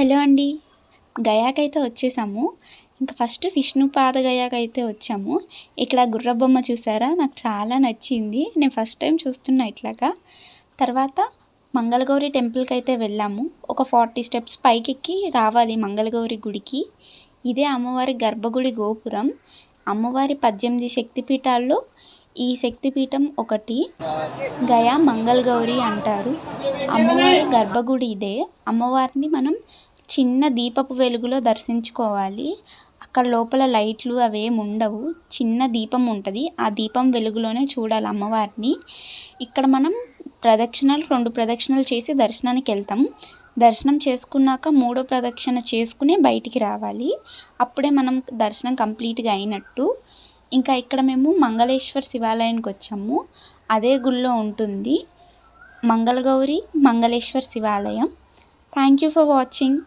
Hello అండి. గయాకైతే వచ్చేసాము. ఇంకా ఫస్ట్ విష్ణుపాద గయాకైతే వచ్చాము. ఇక్కడ గుర్ర బొమ్మ చూసారా? నాకు చాలా నచ్చింది. నేను ఫస్ట్ టైం చూస్తున్నా ఇట్లాగా. తర్వాత మంగళగౌరి టెంపుల్కి అయితే వెళ్ళాము. ఒక ఫార్టీ స్టెప్స్ పైకెక్కి రావాలి మంగళగౌరి గుడికి. ఇదే అమ్మవారి గర్భగుడి గోపురం. అమ్మవారి పద్దెనిమిది శక్తిపీఠాల్లో ఈ శక్తిపీఠం ఒకటి. గయా మంగళగౌరి అంటారు. అమ్మవారి గర్భగుడి ఇదే. అమ్మవారిని మనం చిన్న దీపపు వెలుగులో దర్శించుకోవాలి. అక్కడ లోపల లైట్లు అవేం ఉండవు చిన్న దీపం ఉంటుంది. ఆ దీపం వెలుగులోనే చూడాలి అమ్మవారిని. ఇక్కడ మనం ప్రదక్షిణలు రెండు ప్రదక్షిణలు చేసి దర్శనానికి వెళ్తాం. దర్శనం చేసుకున్నాక మూడో ప్రదక్షిణ చేసుకుని బయటికి రావాలి. అప్పుడే మనం దర్శనం కంప్లీట్గా అయినట్టు. ఇంకా ఇక్కడ మేము మంగళేశ్వర్ శివాలయానికి వచ్చాము. అదే గుళ్ళో ఉంటుంది మంగళగౌరి మంగళేశ్వర్ శివాలయం. Thank you for watching